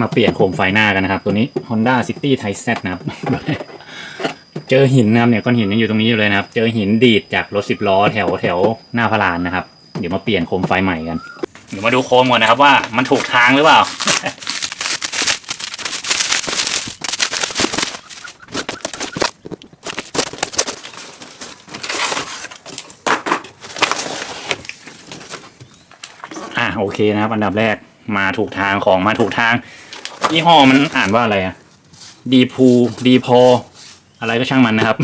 มาเปลี่ยนโคมไฟหน้ากันนะครับ ตัวนี้ Honda City t i z Z นะครับ เจอหินนะครับเนี่ยก้อนหินยังอยู่ตรงนี้อยู่เลยนะครับ เจอหินดีดจากรถสิบล้อแถวแถวหน้าพารานนะครับ เดี๋ยวมาเปลี่ยนโคมไฟใหม่กัน เดี๋ยวมาดูโคมก่อนนะครับว่ามันถูกทางหรือเปล่าอะโอเคนะครับ อันดับแรก มาถูกทางของมาถูกทางยี่ห้อมันอ่านว่าอะไรอะดีพูดีพอ อะไรก็ช่างมันนะครับ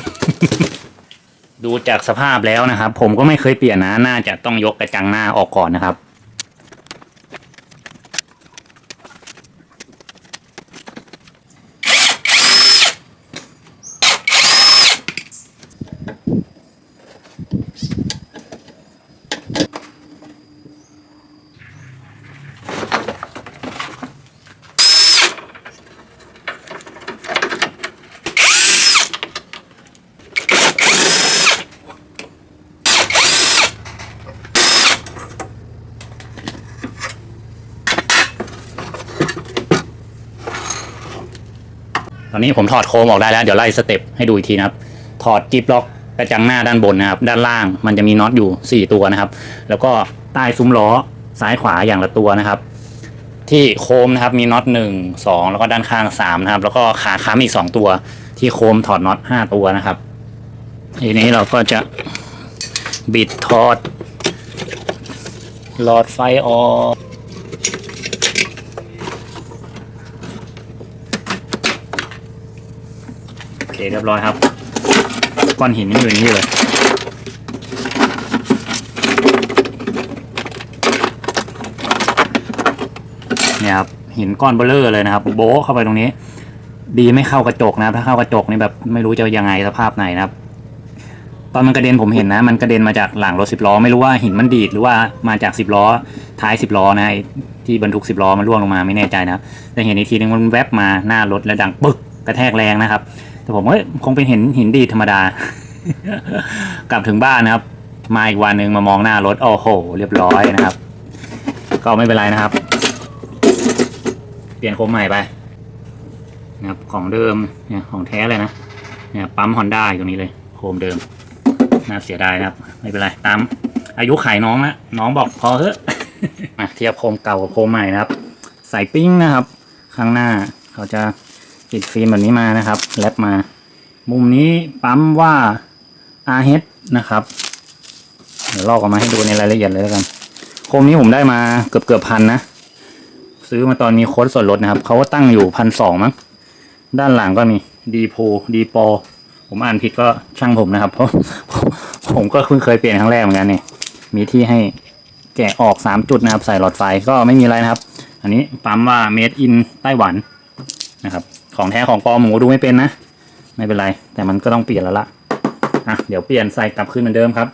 ดูจากสภาพแล้วนะครับ ผมก็ไม่เคยเปลี่ยนนะ น่าจะต้องยกกระจังหน้าออกก่อนนะครับ ตอนนี้ผมถอดโคมออกได้แล้ว เดี๋ยวไล่สเต็ปให้ดูอีกทีนะครับ ถอดจิบล็อกกระจังหน้าด้านบนนะครับ ด้านล่างมันจะมีน็อตอยู่ 4 ตัวนะครับ แล้วก็ใต้ซุ้มล้อซ้ายขวาอย่างละตัวนะครับ ที่โคมนะครับมีน็อตหนึ่งสองแล้วก็ด้านข้างสามนะครับ แล้วก็ขาค้ำอีกสองตัว ที่โคมถอดน็อตห้าตัวนะครับทีนี้เราก็จะบิดถอดหลอดไฟออก โอ เคเรียบร้อยครับก้อนหินยังอยู่นี่เลยเนี่ยครับหินก้อนเบลเลอร์เลยนะครับ โบ๊เข้าไปตรงนี้ ดีไม่เข้ากระจกนะครับ ถ้าเข้ากระจกนี่แบบไม่รู้จะยังไงสภาพไหนนะครับ ตอนมันกระเด็นผมเห็นนะ มันกระเด็นมาจากหลังรถสิบล้อไม่รู้ว่าหินมันดีดหรือว่ามาจากสิบล้อท้ายสิบล้อนะที่บรรทุกสิบล้อมันร่วงลงมาไม่แน่ใจนะครับแต่เห็นอีกทีนึงมันแวบมาหน้ารถแล้วดังปึ๊กกระแทกแรงนะครับ แต่ผมเอ้ยคงเป็นเห็นหินดีธรรมดา กลับถึงบ้านนะครับ มาอีกวันหนึ่งมามองหน้ารถโอ้โห เรียบร้อยนะครับ ก็ไม่เป็นไรนะครับ เปลี่ยนโคมใหม่ไปนะครับของเดิมเนี่ยของแท้เลยนะเนี่ยปั๊มฮอนด้าอยู่ตรงนี้เลยโคมเดิมน่าเสียดายนะครับ ไม่เป็นไรตามอายุขายน้องละน้องบอกพอเถอะมาเทียบโคมเก่ากับโคมใหม่นะครับ ใส่ปิ้งนะครับ ข้างหน้าเขาจะ ติดฟิล์มแบบนี้มานะครับแรปมา มุมนี้ปั๊มว่า RH นะครับ เดี๋ยวลอกออกมาให้ดูในรายละเอียดเลยแล้วกัน โคมนี้ผมได้มาเกือบเกือบพันนะ ซื้อมาตอนมีโค้ดส่วนลดนะครับเขาก็ตั้งอยู่พันสองมั้งด้านหลังก็มีดีโพดีปอผมอ่านผิดก็ช่างผมนะครับเพราะผมก็เพิ่งเคยเปลี่ยนครั้งแรกเหมือนกันเนี่ยมีที่ให้แกะออกสามจุดนะครับ ใส่หลอดไฟก็ไม่มีอะไรนะครับ อันนี้ปั๊มว่า made in ไต้หวันนะครับ ของแท้ของปลอมหมูดูไม่เป็นนะ ไม่เป็นไร แต่มันก็ต้องเปลี่ยนแล้วละอะเดี๋ยวเปลี่ยนใส่กลับขึ้นเหมือนเดิมครับ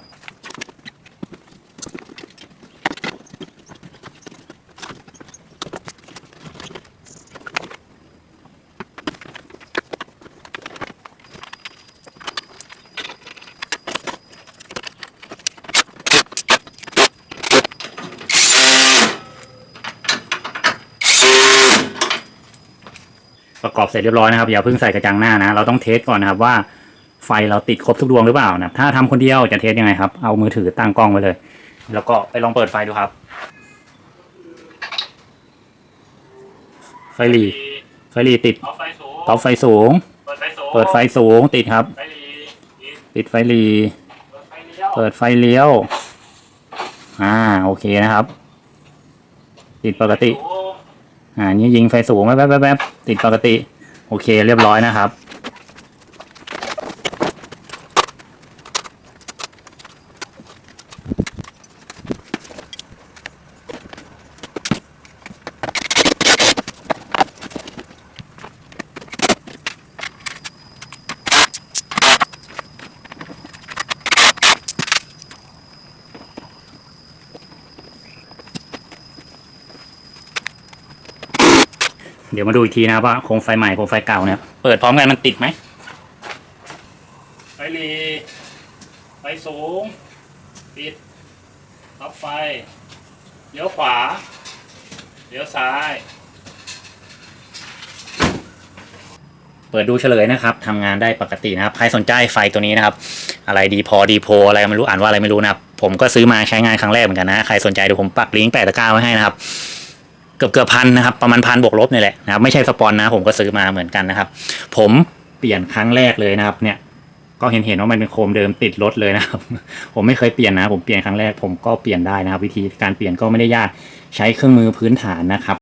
ประกอบเสร็จเรียบร้อยนะครับอย่าเพิ่งใส่กระจังหน้านะ เราต้องเทสก่อนนะครับว่าไฟเราติดครบทุกดวงหรือเปล่านะถ้าทำคนเดียวจะเทสยังไงครับ เอามือถือตั้งกล้องไว้เลย แล้วก็ไปลองเปิดไฟดูครับ ไฟหลีไฟหลีติดเอาไฟสูงเตาไฟสูงเปิดไฟสูง เปิดไฟสูงติดครับไฟหลีอีกติดไฟหลีเปิดไฟเลี้ยวเปิดไฟเลี้ยว อ่า โอเคนะครับ ติดปกติสูง อ่านี่ยิงไฟสูงแวบแวบๆติดปกติ โอเคเรียบร้อยนะครับ เดี๋ยวมาดูอีกทีนะครับว่าโคมไฟใหม่โคมไฟเก่าเนี่ยเปิดพร้อมกันมันติดไหมไฟลีไฟสูง ปิดรับไฟเลี้ยวขวาเลี้ยวซ้าย เปิดดูเฉลยนะครับทำงานได้ปกตินะครับ ใครสนใจไฟตัวนี้นะครับ อะไรดีพอดีโพอะไรไม่รู้อ่านว่าอะไรไม่รู้นะครับ ผมก็ซื้อมาใช้งานครั้งแรกเหมือนกันนะ ใครสนใจเดี๋ยวผมปักลิงก์แปะตะกร้าไว้ให้นะครับ เกือบเกือบพันนะครับประมาณพันบวกลบนี่แหละนะครับไม่ใช่สปอนนะผมก็ซื้อมาเหมือนกันนะครับ ผมเปลี่ยนครั้งแรกเลยนะครับ เนี่ยก็เห็นเห็นว่ามันเป็นโคมเดิมติดรถเลยนะครับ ผมไม่เคยเปลี่ยนนะ ผมเปลี่ยนครั้งแรกผมก็เปลี่ยนได้นะครับ วิธีการเปลี่ยนก็ไม่ได้ยากใช้เครื่องมือพื้นฐานนะครับ